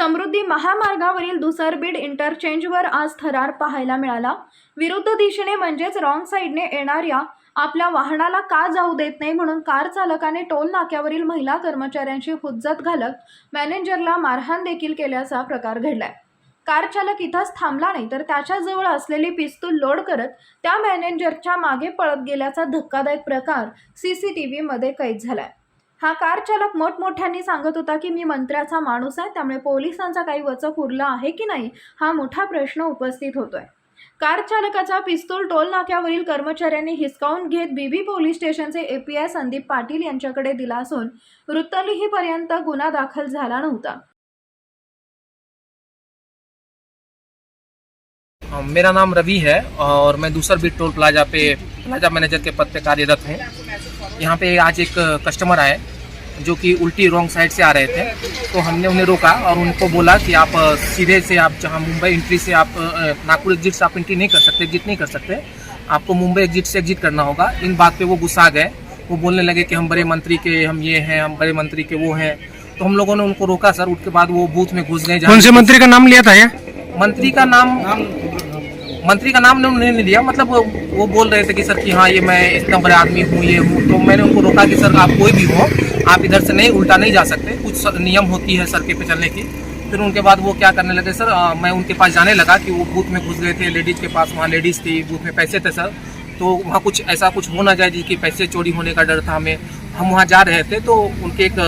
समृद्धी महामार्गावरील दुसरबीड इंटरचेंजवर आज थरार पाहायला मिळाला. विरुद्ध दिशेने म्हणजेच रॉंग साईडने येणाऱ्या आपल्या वाहनाला का जाऊ देत नाही म्हणून कार चालकाने टोल नाक्यावरील महिला कर्मचाऱ्यांची हुज्जत घालत मॅनेजरला मारहाण देखील केल्याचा प्रकार घडलाय. कार चालक इथंच थांबला नाही तर त्याच्याजवळ असलेली पिस्तूल लोड करत त्या मॅनेजरच्या मागे पळत गेल्याचा धक्कादायक प्रकार सी सी टी व्हीमध्ये कैद झालाय. हा कार चालक मोठमोठ्यांनी सांगत होता की मी मंत्र्याचा माणूस आहे त्यामुळे पोलिसांचा काही वचक उरला आहे की नाही हा मोठा प्रश्न उपस्थित होतोय. कार चालकाचा पिस्तूल टोल नाक्यावरील कर्मचाऱ्यांनी हिसकावून घेत बीबी पोलीस स्टेशनचे एपीआय संदीप पाटील यांच्याकडे दिला असून वृत्तलिहीपर्यंत गुन्हा दाखल झाला नव्हता. मेरा नाम रवि है और मैं दूसर बीट टोल प्लाजा पे प्लाजा मैनेजर के पद पे कार्यरत हूँ। यहाँ पे आज एक कस्टमर आए जो कि उल्टी रॉन्ग साइड से आ रहे थे। तो हमने उन्हें रोका और उनको बोला कि आप सीधे से आप जहाँ मुंबई एंट्री से आप नागपुर एग्जिट से आप एंट्री नहीं कर सकते एग्जिट नहीं कर सकते। आपको मुंबई एग्जिट से एग्जिट करना होगा। इन बात पे वो गुस्सा गए। वो बोलने लगे कि हम बड़े मंत्री के हम ये हैं हम बड़े मंत्री के वो हैं। तो हम लोगों ने उनको रोका सर। उसके बाद वो बूथ में घुस गए जहाँ- कौन से मंत्री का नाम लिया था ये? मंत्री का नाम मंत्री का नाम उन्होंने नहीं लिया मतलब वो, बोल रहे थे कि सर कि हाँ ये मैं इतना बड़ा आदमी हूँ ये हूँ। तो मैंने उनको रोका कि सर आप कोई भी हो आप इधर से नहीं उल्टा नहीं जा सकते। कुछ नियम होती है सड़के पे चलने की। फिर उनके बाद वो क्या करने लगे सर अ, मैं उनके पास जाने लगा कि वो बूथ में घुस गए थे लेडीज़ के पास वहाँ लेडीज़ थी बूथ में पैसे थे सर। तो वहाँ कुछ ऐसा कुछ हो ना जाए जिसकी पैसे चोरी होने का डर था हमें। हम वहाँ जा रहे थे तो उनके एक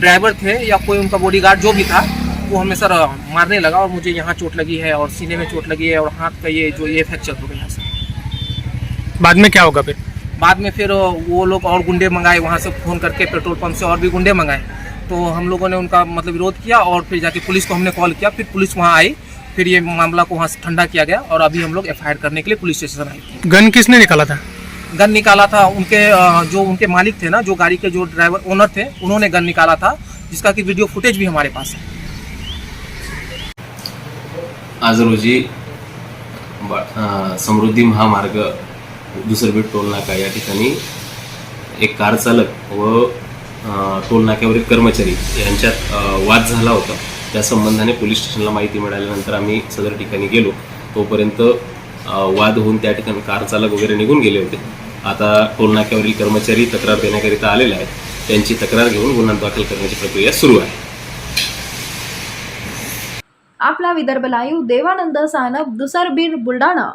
ड्राइवर थे या कोई उनका बॉडीगार्ड जो भी था वो हमें सर मारने लगा और मुझे यहाँ चोट लगी है और सीने में चोट लगी है और हाथ का ये जो ये फ्रैक्चर हो गया सर बाद में क्या होगा फिर? बाद में फिर वो लोग और गुंडे मंगाए वहाँ से फ़ोन करके पेट्रोल पंप से और भी गुंडे मंगाए। तो हम लोगों ने उनका मतलब विरोध किया और फिर जाके पुलिस को हमने कॉल किया। फिर पुलिस वहाँ आई फिर ये मामला को वहाँ से ठंडा किया गया और अभी हम लोग एफआईआर करने के लिए पुलिस स्टेशन आए। गन किसने निकाला था? गन निकाला था उनके जो उनके मालिक थे ना जो गाड़ी के जो ड्राइवर ओनर थे उन्होंने गन निकाला था जिसका कि वीडियो फुटेज भी हमारे पास है। आज रोजी बा- समृद्धी महामार्ग दुसरबीट टोल नाका या ठिकाणी एक कार चालक व अं, टोल नाक्यावरील कर्मचारी यांच्यात वाद झाला होता. त्या संबंधाने पोलीस स्टेशनला माहिती मिळाल्यानंतर आम्ही सदर ठिकाणी गेलो. तोपर्यंत वाद होऊन त्या ठिकाणी कार चालक वगैरे निघून गेले होते. आता टोल नाक्यावरील कर्मचारी तक्रार देण्याकरिता आलेले आहेत. त्यांची तक्रार घेऊन गुन्हा दाखल करण्याची प्रक्रिया सुरू आहे. आपला विदर्भ लाईव्ह देवानंद सानप दुसरबीड बुलढाणा.